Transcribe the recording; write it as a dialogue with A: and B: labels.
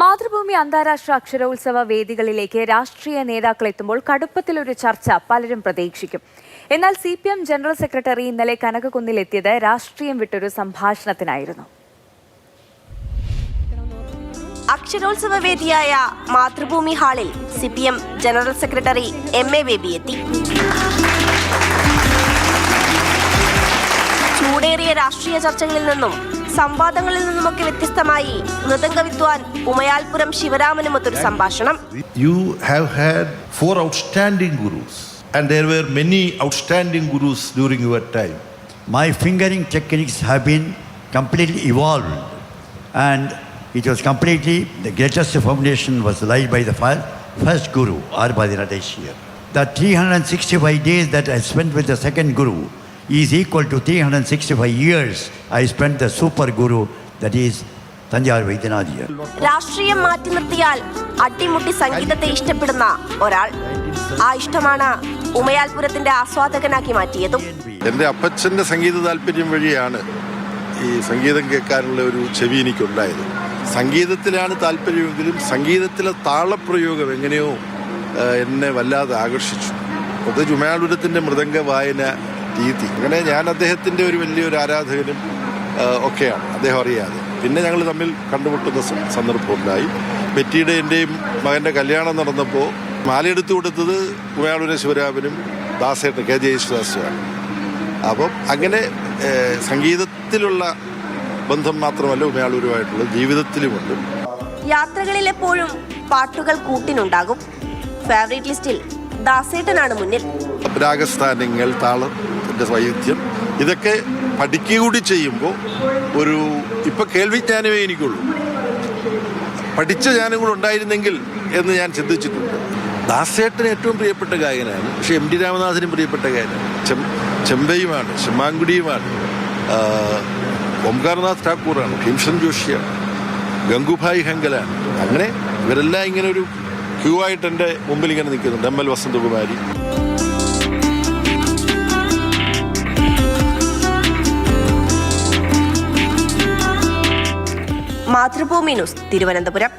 A: മാതൃഭൂമി അന്താരാഷ്ട്ര അക്ഷരോത്സവ വേദികളിലേക്ക് രാഷ്ട്രീയ നേതാക്കൾ എത്തുമ്പോൾ കടുപ്പത്തിലൊരു ചർച്ച പലരും പ്രതീക്ഷിക്കും. എന്നാൽ C P M general secretary ഇന്നലെ കനകക്കുന്നിലെത്തിയത് രാഷ്ട്രീയം വിട്ടൊരു സംഭാഷണത്തിനായിരുന്നു.
B: അക്ഷരോത്സവ വേദിയായ മാതൃഭൂമി ഹാളിൽ C P M general secretary M A Baby എത്തി. ചൂടേറിയ രാഷ്ട്രീയ ചർച്ചകളിൽ നിന്നും സംവാദങ്ങളിൽ നിന്നുമൊക്കെ വ്യത്യസ്തമായി മൃദംഗ വിദ്വാൻ ഉമയാൽപുരം ശിവരാമനുമൊത്തൊരു സംഭാഷണം
C: You have had four outstanding gurus, and there were many outstanding gurus during your time.
D: My fingering techniques have been completely evolved, and it was completely the greatest foundation was laid by the fir- first guru, Arbadi Nadeshir. The 365 days that I spent with the second guru is equal to 365 years I spent the super guru, that is Tanjar Vaidyanadhya.
B: രാഷ്ട്രീയം മാറ്റി നിർത്തിയാൽ അട്ടിമുട്ടി സംഗീതത്തെ ഇഷ്ടപ്പെടുന്ന ഒരാൾ ആ ഇഷ്ടമാണ് ഉമയാൽപുരത്തിന്റെ ആസ്വാദകനാക്കി മാറ്റിയതും.
C: എന്റെ അപ്പച്ചന്റെ സംഗീത താല്പര്യം വഴിയാണ് ഈ സംഗീതം കേൾക്കാനുള്ള ഒരു ചെവി എനിക്കുണ്ടായത്. സംഗീതത്തിലാണ് താല്പര്യമെങ്കിലും സംഗീതത്തിലെ താളപ്രയോഗം എങ്ങനെയോ എന്നെ വല്ലാതെ ആകർഷിച്ചു. പ്രത്യേകിച്ച് ജുമാളുരത്തിന്റെ മൃദംഗ വായന രീതി അങ്ങനെ ഞാൻ അദ്ദേഹത്തിന്റെ ഒരു വലിയൊരു ആരാധകനും ഒക്കെയാണ്. അദ്ദേഹം അറിയാതെ. പിന്നെ ഞങ്ങൾ തമ്മിൽ കണ്ടുമുട്ടുന്ന സന്ദർഭം സന്ദർഭമുണ്ടായി. പെറ്റിയുടെ എന്റെയും മകന്റെ കല്യാണം നടന്നപ്പോൾ മാലയെടുത്തു കൊടുത്തത് ഉമയാളുര ശിവരാമനും ദാസേട്ടൻ കെ. ജെ. യേശുദാസുമാണ്. അപ്പം അങ്ങനെ സംഗീതത്തിലുള്ള ബന്ധം മാത്രമല്ല ഉമയാളൂരുമായിട്ടുള്ള ജീവിതത്തിലുമുണ്ട്.
B: യാത്രകളിൽ എപ്പോഴും പാട്ടുകൾ കൂട്ടിനുണ്ടാകും. ഫേവറേറ്റ് ലിസ്റ്റിൽ ദാസേട്ടനാണ് മുന്നിൽ.
C: രാഗസ്ഥാനങ്ങൾ താളത്തിന്റെ വൈവിധ്യം. ഇതൊക്കെ പഠിക്കുക കൂടി ചെയ്യുമ്പോൾ ഒരു ഇപ്പം കേൾവിജ്ഞാനമേ എനിക്കുള്ളൂ. പഠിച്ച ഞാനും കൂടെ ഉണ്ടായിരുന്നെങ്കിൽ എന്ന് ഞാൻ ചിന്തിച്ചിട്ടുണ്ട്. ദാസേട്ടന് ഏറ്റവും പ്രിയപ്പെട്ട ഗായകനാണ്. പക്ഷെ എം ടി രാമനാഥനും പ്രിയപ്പെട്ട ഗായകനാണ്. ചെം ചെമ്പയുമാണ് ചെമ്മാങ്കുടിയുമാണ്. ഓംകാർനാഥ് ഠാക്കൂറാണ് ഭീംഷൻ ജോഷിയാണ് ഗംഗുഭായ് ഹങ്കലാണ്. അങ്ങനെ ഇവരെല്ലാം ഇങ്ങനെ ഒരു ക്യൂ എന്റെ മുമ്പിൽ ഇങ്ങനെ നിൽക്കുന്നുണ്ട് M L Vasanthakumari.
B: Mathrubhumi news Thiruvananthapuram.